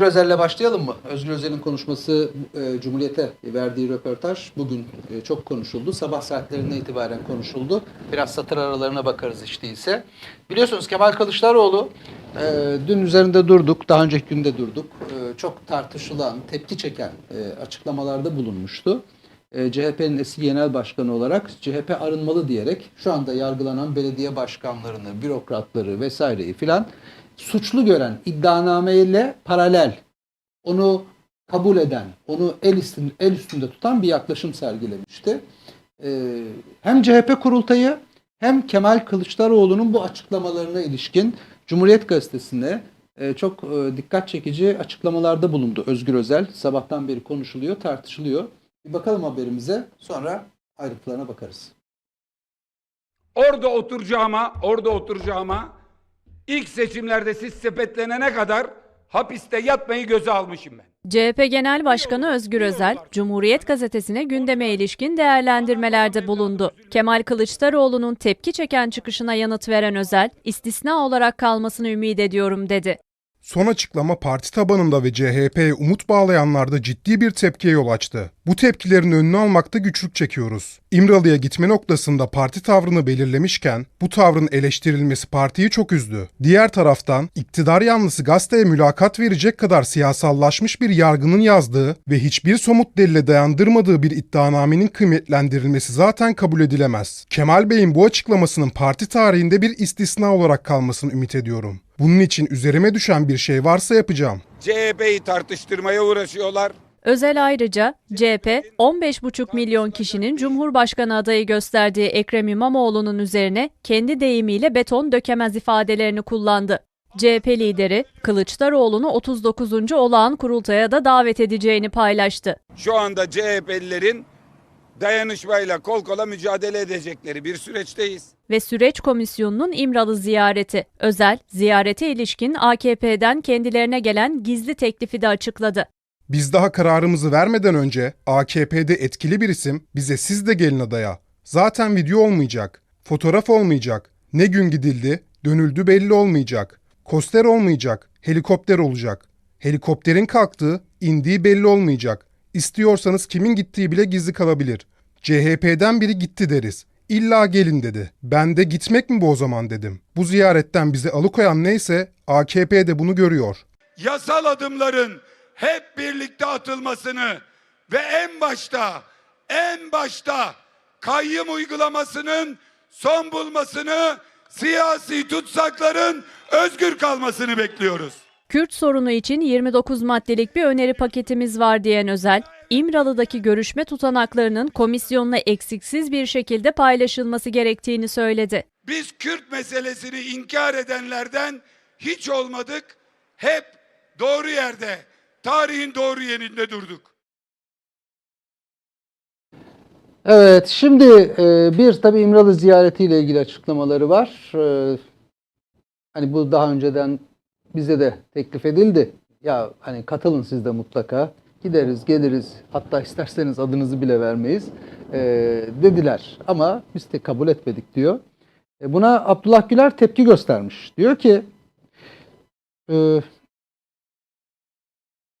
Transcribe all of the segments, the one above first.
Özel'le başlayalım mı? Özgür Özel'in konuşması e, Cumhuriyet'e verdiği röportaj bugün e, çok konuşuldu. Sabah saatlerine itibaren konuşuldu. Biraz satır aralarına bakarız hiç değilse. Biliyorsunuz Kemal Kılıçdaroğlu e, dün üzerinde durduk, daha önceki günde durduk. E, çok tartışılan, tepki çeken e, açıklamalarda bulunmuştu. E, CHP'nin eski genel başkanı olarak CHP arınmalı diyerek şu anda yargılanan belediye başkanlarını, bürokratları vesaireyi filan suçlu gören iddianameyle paralel onu kabul eden, onu el üstünde, el üstünde tutan bir yaklaşım sergilemişti. Ee, hem CHP kurultayı hem Kemal Kılıçdaroğlu'nun bu açıklamalarına ilişkin Cumhuriyet Gazetesi'ne e, çok e, dikkat çekici açıklamalarda bulundu Özgür Özel. Sabahtan beri konuşuluyor, tartışılıyor. Bir bakalım haberimize, sonra ayrıntılarına bakarız. Orada oturacağıma, orada oturacağıma ilk seçimlerde siz sepetlenene kadar hapiste yatmayı göze almışım ben. CHP Genel Başkanı Özgür Özel, Cumhuriyet Gazetesi'ne gündeme ilişkin değerlendirmelerde bulundu. Kemal Kılıçdaroğlu'nun tepki çeken çıkışına yanıt veren Özel, istisna olarak kalmasını ümit ediyorum dedi. Son açıklama parti tabanında ve CHP'ye umut bağlayanlarda ciddi bir tepkiye yol açtı. Bu tepkilerin önünü almakta güçlük çekiyoruz. İmralı'ya gitme noktasında parti tavrını belirlemişken bu tavrın eleştirilmesi partiyi çok üzdü. Diğer taraftan iktidar yanlısı gazeteye mülakat verecek kadar siyasallaşmış bir yargının yazdığı ve hiçbir somut delile dayandırmadığı bir iddianamenin kıymetlendirilmesi zaten kabul edilemez. Kemal Bey'in bu açıklamasının parti tarihinde bir istisna olarak kalmasını ümit ediyorum. Bunun için üzerime düşen bir şey varsa yapacağım. CHP'yi tartıştırmaya uğraşıyorlar. Özel ayrıca CHP 15,5 milyon kişinin Cumhurbaşkanı adayı gösterdiği Ekrem İmamoğlu'nun üzerine kendi deyimiyle beton dökemez ifadelerini kullandı. CHP lideri Kılıçdaroğlu'nu 39. olağan kurultaya da davet edeceğini paylaştı. Şu anda CHP'lilerin dayanışmayla kol kola mücadele edecekleri bir süreçteyiz. ve Süreç Komisyonu'nun İmralı ziyareti. Özel, ziyarete ilişkin AKP'den kendilerine gelen gizli teklifi de açıkladı. Biz daha kararımızı vermeden önce AKP'de etkili bir isim bize siz de gelin adaya. Zaten video olmayacak, fotoğraf olmayacak, ne gün gidildi, dönüldü belli olmayacak. Koster olmayacak, helikopter olacak. Helikopterin kalktığı, indiği belli olmayacak. İstiyorsanız kimin gittiği bile gizli kalabilir. CHP'den biri gitti deriz. İlla gelin dedi. Ben de gitmek mi bu o zaman dedim. Bu ziyaretten bizi alıkoyan neyse AKP de bunu görüyor. Yasal adımların hep birlikte atılmasını ve en başta en başta kayyım uygulamasının son bulmasını siyasi tutsakların özgür kalmasını bekliyoruz. Kürt sorunu için 29 maddelik bir öneri paketimiz var diyen Özel, İmralı'daki görüşme tutanaklarının komisyonla eksiksiz bir şekilde paylaşılması gerektiğini söyledi. Biz Kürt meselesini inkar edenlerden hiç olmadık. Hep doğru yerde, tarihin doğru yerinde durduk. Evet, şimdi e, bir tabii İmralı ziyaretiyle ilgili açıklamaları var. E, hani bu daha önceden bize de teklif edildi. Ya hani katılın siz de mutlaka. Gideriz, geliriz. Hatta isterseniz adınızı bile vermeyiz. E, dediler ama biz de kabul etmedik diyor. E, buna Abdullah Güler tepki göstermiş. Diyor ki e,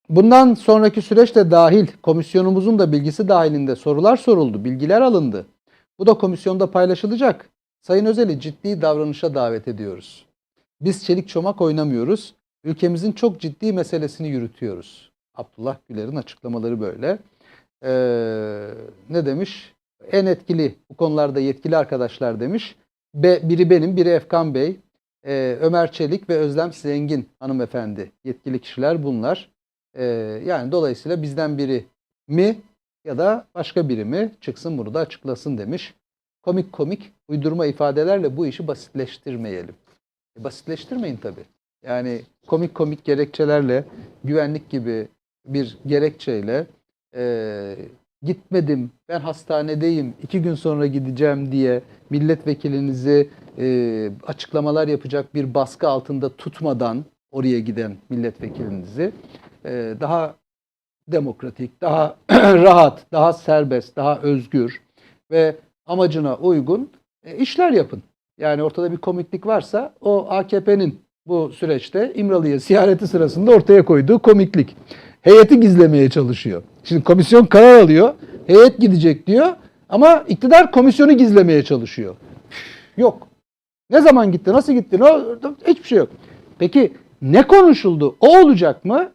Bundan sonraki süreçte dahil komisyonumuzun da bilgisi dahilinde sorular soruldu, bilgiler alındı. Bu da komisyonda paylaşılacak. Sayın Özel'i ciddi davranışa davet ediyoruz. Biz çelik çomak oynamıyoruz. Ülkemizin çok ciddi meselesini yürütüyoruz. Abdullah Güler'in açıklamaları böyle. Ee, ne demiş? En etkili bu konularda yetkili arkadaşlar demiş. Be, biri benim, biri Efkan Bey, Ee, Ömer Çelik ve Özlem Zengin hanımefendi. Yetkili kişiler bunlar. Ee, yani dolayısıyla bizden biri mi ya da başka biri mi çıksın bunu da açıklasın demiş. Komik komik uydurma ifadelerle bu işi basitleştirmeyelim. E, basitleştirmeyin tabii. Yani komik komik gerekçelerle güvenlik gibi bir gerekçeyle e, gitmedim ben hastanedeyim iki gün sonra gideceğim diye milletvekilinizi e, açıklamalar yapacak bir baskı altında tutmadan oraya giden milletvekilinizi e, daha demokratik, daha rahat, daha serbest, daha özgür ve amacına uygun e, işler yapın. Yani ortada bir komiklik varsa o AKP'nin bu süreçte İmralı'ya ziyareti sırasında ortaya koyduğu komiklik. Heyeti gizlemeye çalışıyor. Şimdi komisyon karar alıyor. Heyet gidecek diyor ama iktidar komisyonu gizlemeye çalışıyor. Yok. Ne zaman gitti, nasıl gitti, ne, hiçbir şey yok. Peki ne konuşuldu? O olacak mı?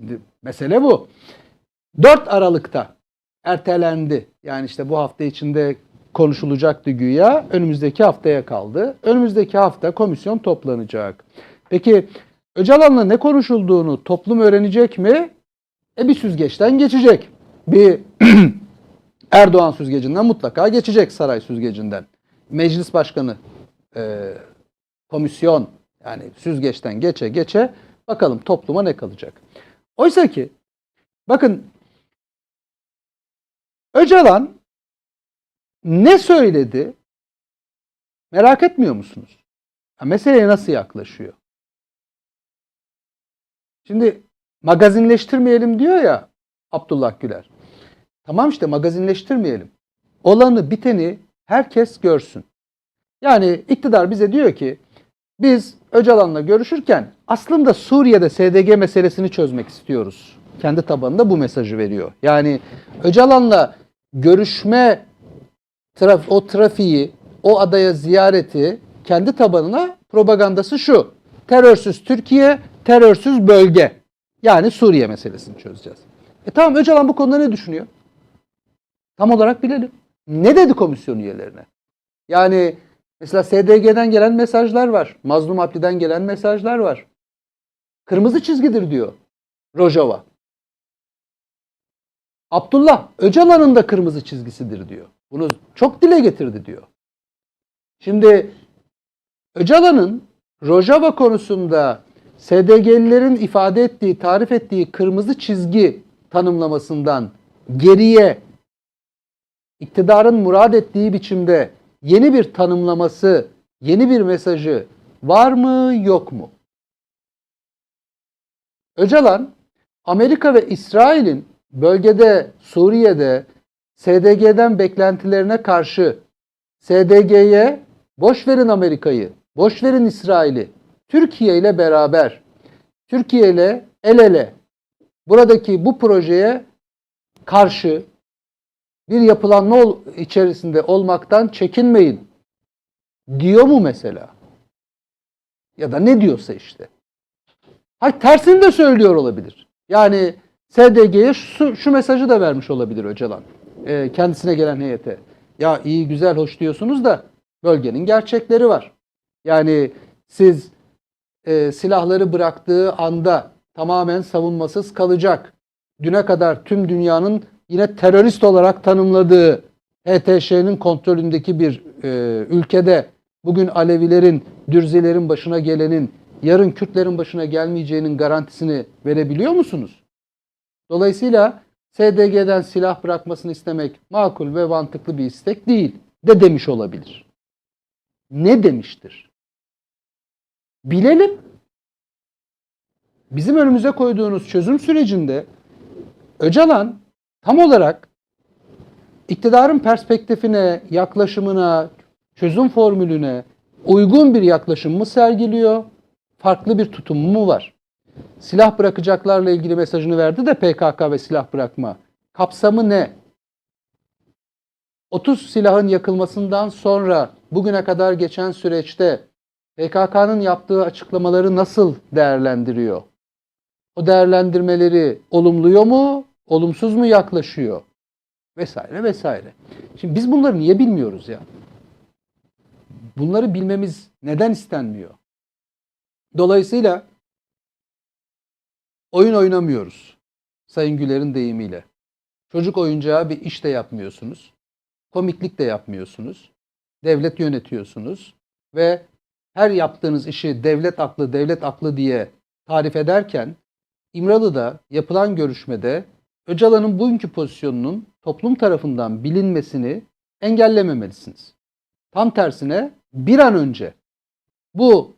Şimdi mesele bu. 4 Aralık'ta ertelendi. Yani işte bu hafta içinde konuşulacaktı güya. Önümüzdeki haftaya kaldı. Önümüzdeki hafta komisyon toplanacak. Peki Öcalan'la ne konuşulduğunu toplum öğrenecek mi? E bir süzgeçten geçecek. Bir Erdoğan süzgecinden mutlaka geçecek saray süzgecinden. Meclis başkanı, e, komisyon yani süzgeçten geçe geçe bakalım topluma ne kalacak. Oysa ki bakın Öcalan ne söyledi merak etmiyor musunuz? Ha, meseleye nasıl yaklaşıyor? Şimdi magazinleştirmeyelim diyor ya Abdullah Güler. Tamam işte magazinleştirmeyelim. Olanı biteni herkes görsün. Yani iktidar bize diyor ki biz Öcalan'la görüşürken aslında Suriye'de SDG meselesini çözmek istiyoruz. Kendi tabanında bu mesajı veriyor. Yani Öcalan'la görüşme traf o trafiği, o adaya ziyareti kendi tabanına propagandası şu. Terörsüz Türkiye, terörsüz bölge. Yani Suriye meselesini çözeceğiz. E tamam Öcalan bu konuda ne düşünüyor? Tam olarak bilelim. Ne dedi komisyon üyelerine? Yani mesela SDG'den gelen mesajlar var. Mazlum Abdi'den gelen mesajlar var. Kırmızı çizgidir diyor Rojava. Abdullah Öcalan'ın da kırmızı çizgisidir diyor. Bunu çok dile getirdi diyor. Şimdi Öcalan'ın Rojava konusunda SDG'lilerin ifade ettiği, tarif ettiği kırmızı çizgi tanımlamasından geriye iktidarın murad ettiği biçimde yeni bir tanımlaması, yeni bir mesajı var mı yok mu? Öcalan Amerika ve İsrail'in bölgede Suriye'de SDG'den beklentilerine karşı SDG'ye boş verin Amerika'yı, boş verin İsrail'i, Türkiye ile beraber, Türkiye ile el ele buradaki bu projeye karşı bir yapılanma ol- içerisinde olmaktan çekinmeyin diyor mu mesela? Ya da ne diyorsa işte. Hayır tersini de söylüyor olabilir. Yani SDG'ye şu, şu mesajı da vermiş olabilir Öcalan. Ee, kendisine gelen heyete. Ya iyi güzel hoş diyorsunuz da bölgenin gerçekleri var. Yani siz e, silahları bıraktığı anda tamamen savunmasız kalacak. Düne kadar tüm dünyanın yine terörist olarak tanımladığı HTŞ'nin kontrolündeki bir e, ülkede bugün Alevilerin, Dürzilerin başına gelenin yarın Kürtlerin başına gelmeyeceğinin garantisini verebiliyor musunuz? Dolayısıyla SDG'den silah bırakmasını istemek makul ve mantıklı bir istek değil de demiş olabilir. Ne demiştir? Bilelim. Bizim önümüze koyduğunuz çözüm sürecinde Öcalan tam olarak iktidarın perspektifine, yaklaşımına, çözüm formülüne uygun bir yaklaşım mı sergiliyor? Farklı bir tutumu mu var? Silah bırakacaklarla ilgili mesajını verdi de PKK ve silah bırakma. Kapsamı ne? 30 silahın yakılmasından sonra bugüne kadar geçen süreçte PKK'nın yaptığı açıklamaları nasıl değerlendiriyor? O değerlendirmeleri olumluyor mu, olumsuz mu yaklaşıyor? Vesaire vesaire. Şimdi biz bunları niye bilmiyoruz ya? Bunları bilmemiz neden istenmiyor? Dolayısıyla oyun oynamıyoruz. Sayın Güler'in deyimiyle. Çocuk oyuncağı bir iş de yapmıyorsunuz. Komiklik de yapmıyorsunuz. Devlet yönetiyorsunuz ve her yaptığınız işi devlet aklı, devlet aklı diye tarif ederken İmralı'da yapılan görüşmede Öcalan'ın bugünkü pozisyonunun toplum tarafından bilinmesini engellememelisiniz. Tam tersine bir an önce bu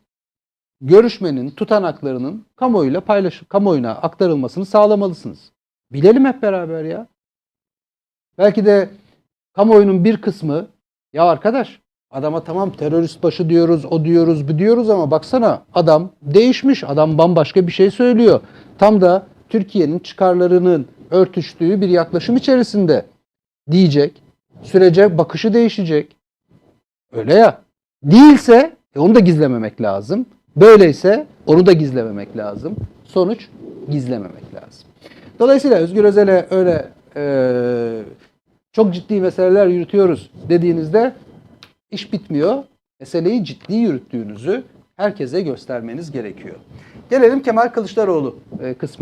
görüşmenin tutanaklarının kamuoyuyla paylaşıp kamuoyuna aktarılmasını sağlamalısınız. Bilelim hep beraber ya. Belki de kamuoyunun bir kısmı ya arkadaş Adama tamam terörist başı diyoruz, o diyoruz, bu diyoruz ama baksana adam değişmiş. Adam bambaşka bir şey söylüyor. Tam da Türkiye'nin çıkarlarının örtüştüğü bir yaklaşım içerisinde diyecek. Sürece bakışı değişecek. Öyle ya. Değilse e, onu da gizlememek lazım. Böyleyse onu da gizlememek lazım. Sonuç gizlememek lazım. Dolayısıyla Özgür Özel'e öyle e, çok ciddi meseleler yürütüyoruz dediğinizde iş bitmiyor. Meseleyi ciddi yürüttüğünüzü herkese göstermeniz gerekiyor. Gelelim Kemal Kılıçdaroğlu e, kısmına.